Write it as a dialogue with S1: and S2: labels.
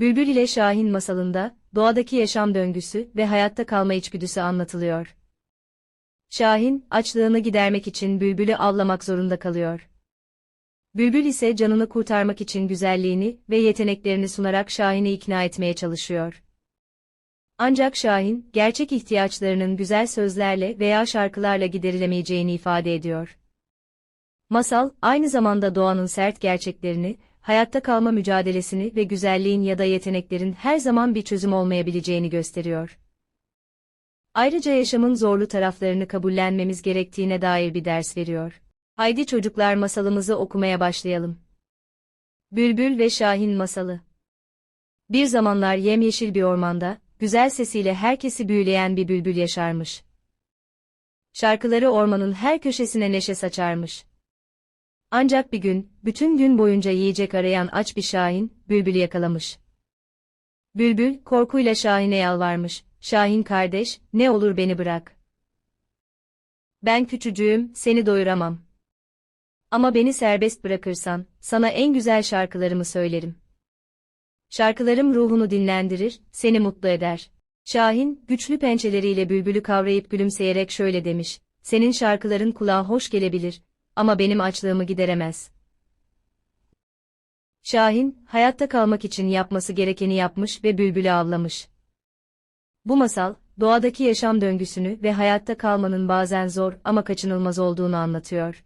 S1: Bülbül ile Şahin masalında, doğadaki yaşam döngüsü ve hayatta kalma içgüdüsü anlatılıyor. Şahin, açlığını gidermek için bülbülü avlamak zorunda kalıyor. Bülbül ise canını kurtarmak için güzelliğini ve yeteneklerini sunarak Şahin'i ikna etmeye çalışıyor. Ancak Şahin, gerçek ihtiyaçlarının güzel sözlerle veya şarkılarla giderilemeyeceğini ifade ediyor. Masal, aynı zamanda doğanın sert gerçeklerini, hayatta kalma mücadelesini ve güzelliğin ya da yeteneklerin her zaman bir çözüm olmayabileceğini gösteriyor. Ayrıca yaşamın zorlu taraflarını kabullenmemiz gerektiğine dair bir ders veriyor. Haydi çocuklar masalımızı okumaya başlayalım. Bülbül ve Şahin Masalı Bir zamanlar yemyeşil bir ormanda, güzel sesiyle herkesi büyüleyen bir bülbül yaşarmış. Şarkıları ormanın her köşesine neşe saçarmış. Ancak bir gün, bütün gün boyunca yiyecek arayan aç bir şahin, bülbülü yakalamış. Bülbül, korkuyla Şahin'e yalvarmış, Şahin kardeş, ne olur beni bırak. Ben küçücüğüm, seni doyuramam. Ama beni serbest bırakırsan, sana en güzel şarkılarımı söylerim. Şarkılarım ruhunu dinlendirir, seni mutlu eder. Şahin, güçlü pençeleriyle bülbülü kavrayıp gülümseyerek şöyle demiş, senin şarkıların kulağa hoş gelebilir, ama benim açlığımı gideremez. Şahin, hayatta kalmak için yapması gerekeni yapmış ve bülbülü avlamış. Bu masal, doğadaki yaşam döngüsünü ve hayatta kalmanın bazen zor ama kaçınılmaz olduğunu anlatıyor.